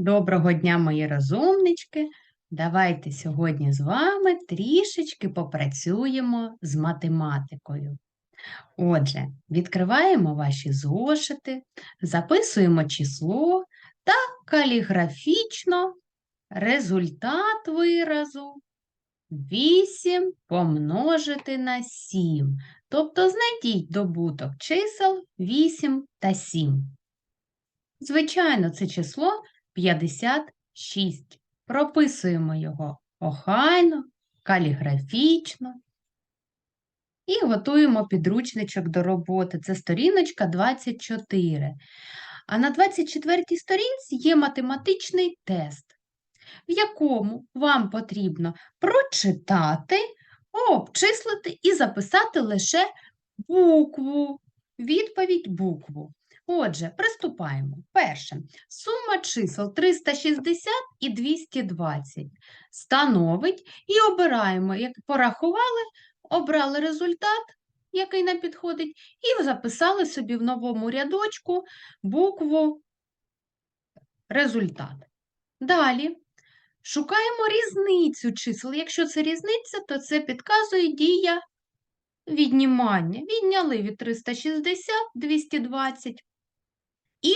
Доброго дня, мої розумнички! Давайте сьогодні з вами трішечки попрацюємо з математикою. Отже, відкриваємо ваші зошити, записуємо число та каліграфічно результат виразу 8 помножити на 7. Тобто знайдіть добуток чисел 8 та 7. Звичайно, це число 56. Прописуємо його охайно, каліграфічно і готуємо підручничок до роботи. Це сторіночка 24. А на 24 сторінці є математичний тест, в якому вам потрібно прочитати, обчислити і записати лише букву, відповідь букву. Отже, приступаємо. Перше. Сума чисел 360 і 220 становить і обираємо, як порахували, обрали результат, який нам підходить, і записали собі в новому рядочку букву результат. Далі шукаємо різницю чисел. Якщо це різниця, то це підказує дія віднімання. Відняли від 360 220 і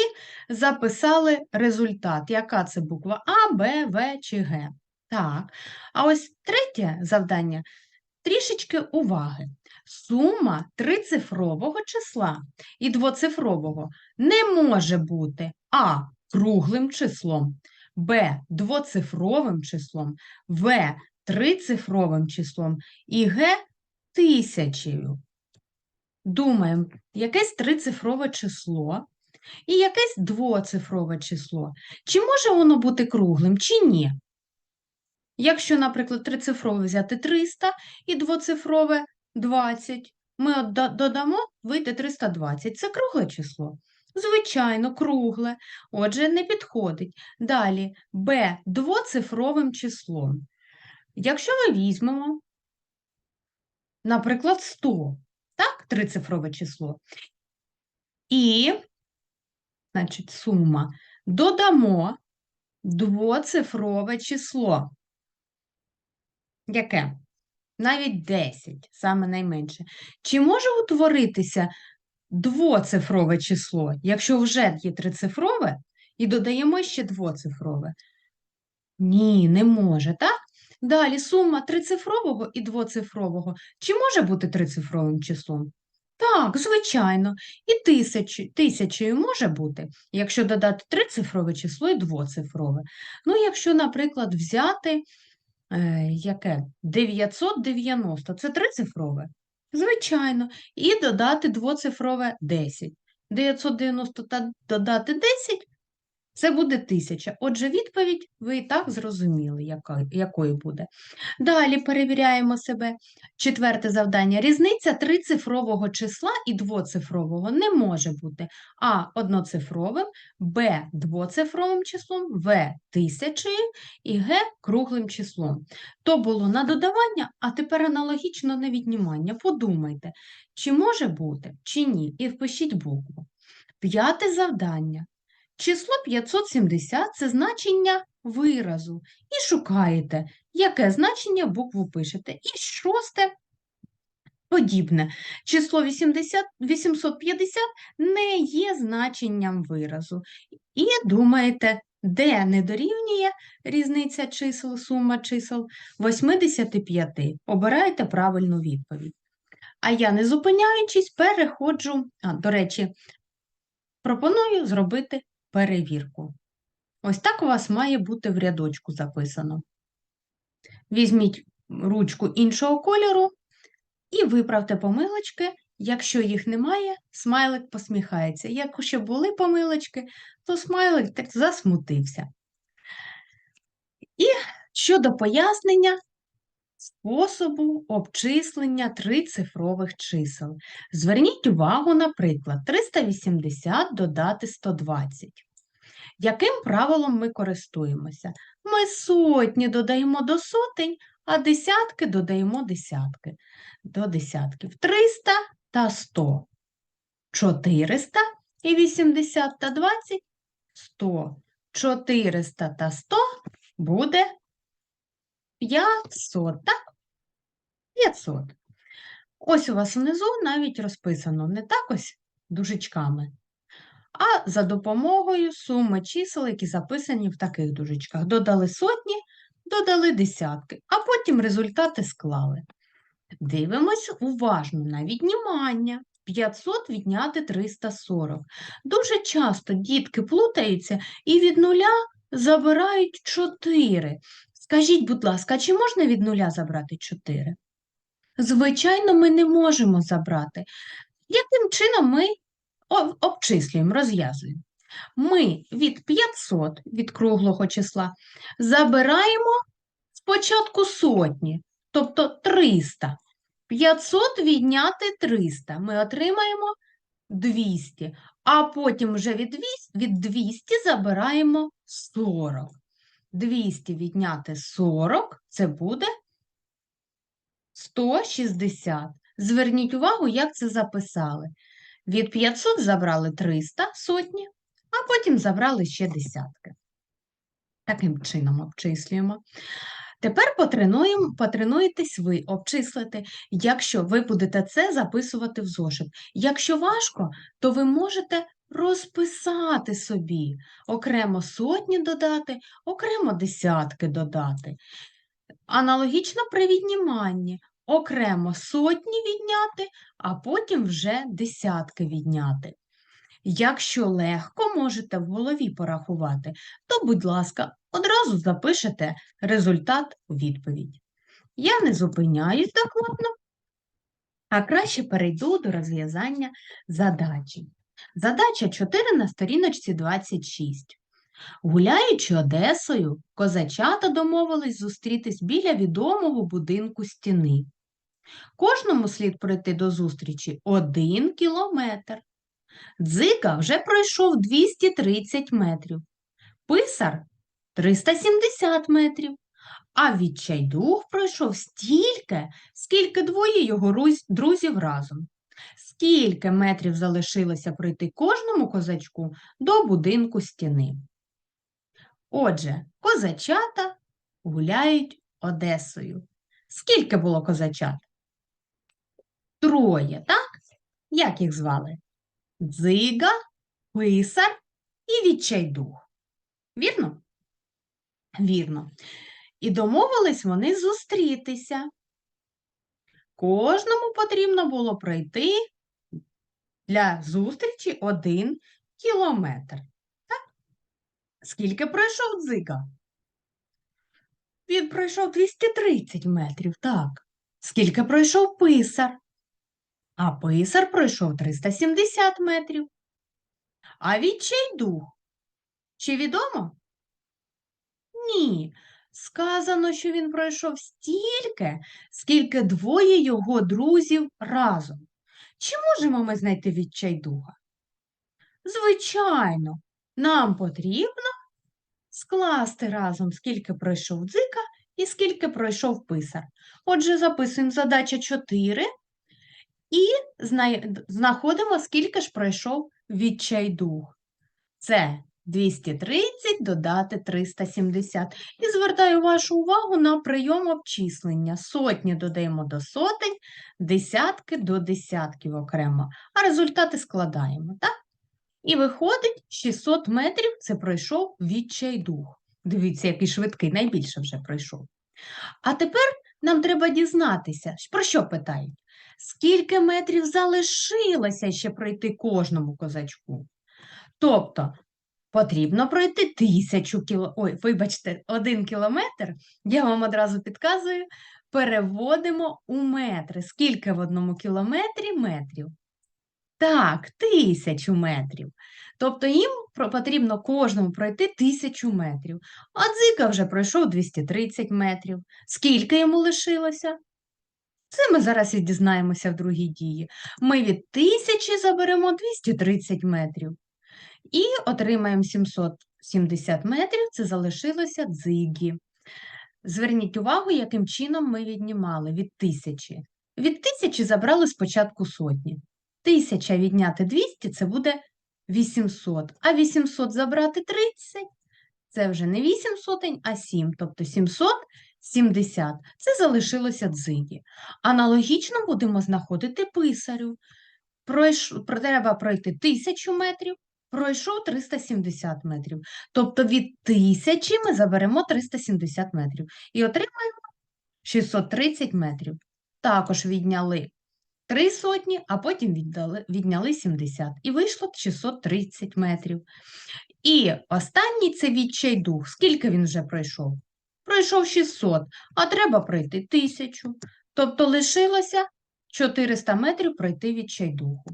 записали результат. Яка це буква А, Б, В чи Г. Так, а ось третє завдання трішечки уваги. Сума трицифрового числа і двоцифрового не може бути А круглим числом, Б двоцифровим числом, В трицифровим числом і Г тисячею. Думаємо, якесь трицифрове число і якесь двоцифрове число. Чи може воно бути круглим, чи ні? Якщо, наприклад, трицифрове взяти 300 і двоцифрове 20, ми додамо, вийде 320. Це кругле число? Звичайно, кругле. Отже, не підходить. Далі b двоцифровим числом. Якщо ми візьмемо, наприклад, 100, так, трицифрове число, і значить, сума. Додамо двоцифрове число. Яке? Навіть 10, саме найменше. Чи може утворитися двоцифрове число, якщо вже є трицифрове, і додаємо ще двоцифрове? Ні, не може, так? Далі сума трицифрового і двоцифрового. Чи може бути трицифровим числом? Так, звичайно. І тисячі, тисячею може бути, якщо додати трицифрове число і двоцифрове. Ну, якщо, наприклад, взяти е, яке? 990, це трицифрове? Звичайно. І додати двоцифрове 10. 990 та додати 10 це буде 1000. Отже, відповідь ви і так зрозуміли, яка, якою буде. Далі перевіряємо себе. Четверте завдання. Різниця трицифрового числа і двоцифрового не може бути А одноцифровим, Б двоцифровим числом, В тисячею і Г круглим числом. То було на додавання, а тепер аналогічно на віднімання. Подумайте, чи може бути, чи ні, і впишіть букву. П'яте завдання. Число 570 – це значення виразу. І шукаєте, яке значення букву пишете. І шосте подібне. Число 80, 850 не є значенням виразу. І думаєте, де не дорівнює різниця чисел, сума чисел 85. Обираєте правильну відповідь. А я, не зупиняючись, переходжу, а, до речі, пропоную зробити перевірку. Ось так у вас має бути в рядочку записано. Візьміть ручку іншого кольору і виправте помилочки. Якщо їх немає, смайлик посміхається. Якщо були помилочки, то смайлик так засмутився. І щодо пояснення способу обчислення трицифрових чисел. Зверніть увагу, наприклад, 380 додати 120. Яким правилом ми користуємося? Ми сотні додаємо до сотень, а десятки додаємо десятки до десятків. 300 та 100. 400 і 80 та 20 100. 400 та 100 буде 500, так? 500. Ось у вас внизу навіть розписано не так ось дужечками, а за допомогою суми чисел, які записані в таких дужечках. Додали сотні, додали десятки, а потім результати склали. Дивимось уважно на віднімання. 500 відняти 340. Дуже часто дітки плутаються і від нуля забирають 4. Скажіть, будь ласка, чи можна від нуля забрати 4? Звичайно, ми не можемо забрати. Яким чином ми обчислюємо, розв'язуємо? Ми від 500, від круглого числа, забираємо спочатку сотні, тобто 300. 500 відняти 300. Ми отримаємо 200, а потім вже від 200, від 200 забираємо 40. 200 відняти 40 – це буде 160. Зверніть увагу, як це записали. Від 500 забрали 300 сотні, а потім забрали ще десятки. Таким чином обчислюємо. Тепер потренуєтесь ви обчислити, якщо ви будете це записувати в зошит. Якщо важко, то ви можете розписати собі, окремо сотні додати, окремо десятки додати. Аналогічно при відніманні. Окремо сотні відняти, а потім вже десятки відняти. Якщо легко можете в голові порахувати, то, будь ласка, одразу запишете результат у відповідь. Я не зупиняюсь докладно, а краще перейду до розв'язання задачі. Задача 4 на сторіночці 26. Гуляючи Одесою, козачата домовились зустрітись біля відомого будинку стіни. Кожному слід пройти до зустрічі один кілометр. Дзига вже пройшов 230 метрів, писар 370 метрів, а відчайдух пройшов стільки, скільки двоє його друзів разом. Скільки метрів залишилося пройти кожному козачку до будинку стіни. Отже, козачата гуляють Одесою. Скільки було козачат? Троє, так? Як їх звали? Дзига, писар і відчайдух. Вірно? Вірно. І домовились вони зустрітися. Кожному потрібно було пройти для зустрічі один кілометр. Скільки пройшов дзига? Він пройшов 230 метрів, так. Скільки пройшов писар? А писар пройшов 370 метрів. А відчайдух? Чи відомо? Ні. Сказано, що він пройшов стільки, скільки двоє його друзів разом. Чи можемо ми знайти відчайдуха? Звичайно, нам потрібно скласти разом, скільки пройшов дзика і скільки пройшов писар. Отже, записуємо задача 4 і знаходимо, скільки ж пройшов відчайдух. Це 230 додати 370. І звертаю вашу увагу на прийом обчислення. Сотні додаємо до сотень, десятки до десятків окремо, а результати складаємо, так? І виходить, 600 метрів це пройшов відчайдух. Дивіться, який швидкий, найбільше вже пройшов. А тепер нам треба дізнатися, про що питають? Скільки метрів залишилося ще пройти кожному козачку? Тобто потрібно пройти тисячу кіло... Ой, вибачте, один кілометр. Я вам одразу підказую. Переводимо у метри. Скільки в одному кілометрі метрів? Так, тисячу метрів. Тобто їм потрібно кожному пройти тисячу метрів. А дзика вже пройшов 230 метрів. Скільки йому лишилося? Це ми зараз і дізнаємося в другій дії. Ми від тисячі заберемо 230 метрів. І отримаємо 770 метрів, це залишилося дзигі. Зверніть увагу, яким чином ми віднімали від тисячі. Від тисячі забрали спочатку сотні. Тисяча відняти 200 – це буде 800. А 800 забрати 30 Це вже не 8 сотень, а 7, тобто 770. Це залишилося дзигі. Аналогічно будемо знаходити писарю. Пройш... Треба пройти 1000 метрів, пройшов 370 метрів. Тобто від 1000 ми заберемо 370 метрів і отримаємо 630 метрів. Також відняли 3 сотні, а потім віддали, відняли 70. І вийшло 630 метрів. І останній це відчайдух. Скільки він вже пройшов? Пройшов 600, а треба пройти 1000. Тобто лишилося 400 метрів пройти відчайдуху.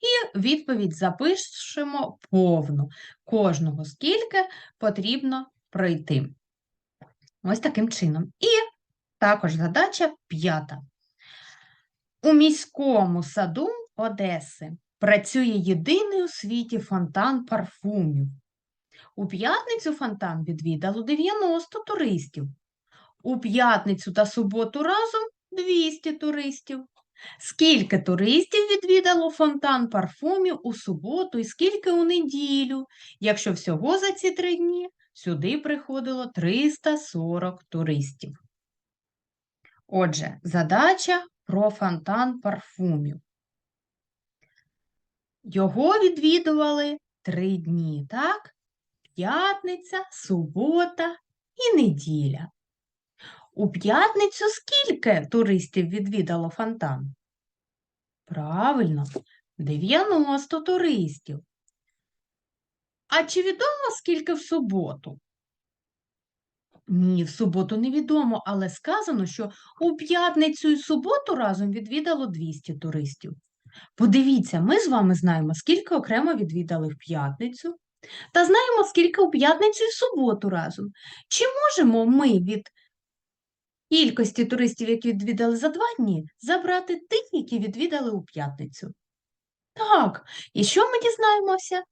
І відповідь запишемо повну. Кожного скільки потрібно пройти. Ось таким чином. І також задача п'ята. У міському саду Одеси працює єдиний у світі фонтан парфумів. У п'ятницю фонтан відвідало 90 туристів. У п'ятницю та суботу разом 200 туристів. Скільки туристів відвідало фонтан парфумів у суботу і скільки у неділю, якщо всього за ці три дні сюди приходило 340 туристів. Отже, задача про фонтан парфумів. Його відвідували три дні, так? П'ятниця, субота і неділя. У п'ятницю скільки туристів відвідало фонтан? Правильно, 90 туристів. А чи відомо, скільки в суботу? Ні, в суботу невідомо, але сказано, що у п'ятницю і суботу разом відвідало 200 туристів. Подивіться, ми з вами знаємо, скільки окремо відвідали в п'ятницю, та знаємо, скільки у п'ятницю і суботу разом. Чи можемо ми від кількості туристів, які відвідали за два дні, забрати тих, які відвідали у п'ятницю? Так, і що ми дізнаємося?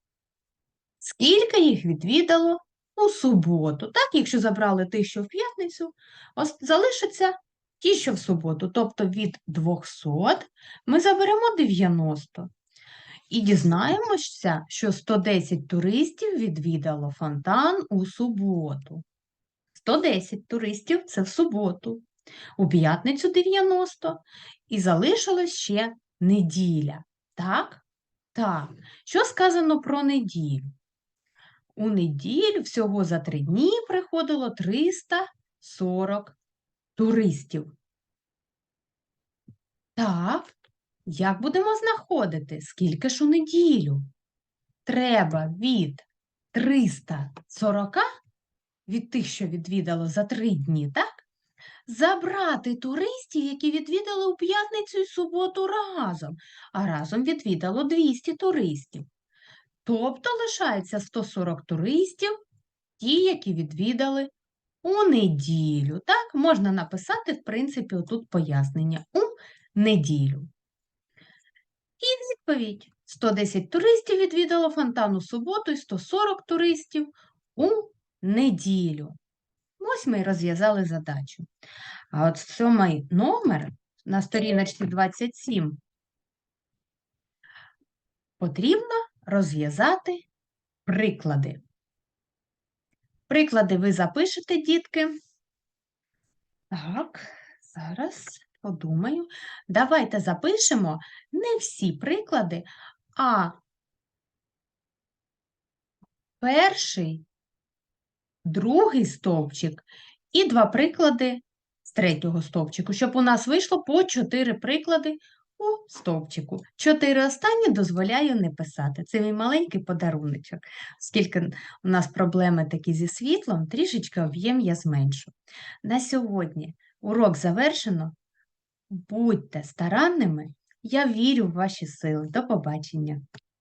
Скільки їх відвідало у суботу? Так, якщо забрали тих, що в п'ятницю, залишаться ті, що в суботу. Тобто від 200 ми заберемо 90. І дізнаємося, що 110 туристів відвідало фонтан у суботу. 110 туристів це в суботу, у п'ятницю 90 і залишилось ще неділя. Так? Так. Що сказано про неділю? У неділю всього за три дні приходило 340 туристів. Так, як будемо знаходити, скільки ж у неділю? Треба від 340, від тих, що відвідало за три дні, так? Забрати туристів, які відвідали у п'ятницю і суботу разом, а разом відвідало 200 туристів. Тобто лишається 140 туристів, ті, які відвідали у неділю. Так, можна написати, в принципі, отут пояснення у неділю. І відповідь: 110 туристів відвідало фонтан у суботу і 140 туристів у неділю. Ось ми і розв'язали задачу. А от сьомий номер на сторіночці 27 потрібно розв'язати приклади. Приклади ви запишете, дітки. Так, зараз подумаю. Давайте запишемо не всі приклади, а перший, другий стовпчик і два приклади з третього стовпчику, щоб у нас вийшло по чотири приклади у стовпчику. Чотири останні дозволяю не писати. Це мій маленький подаруночок. Оскільки у нас проблеми такі зі світлом, трішечки об'єм я зменшу. На сьогодні урок завершено. Будьте старанними. Я вірю в ваші сили. До побачення.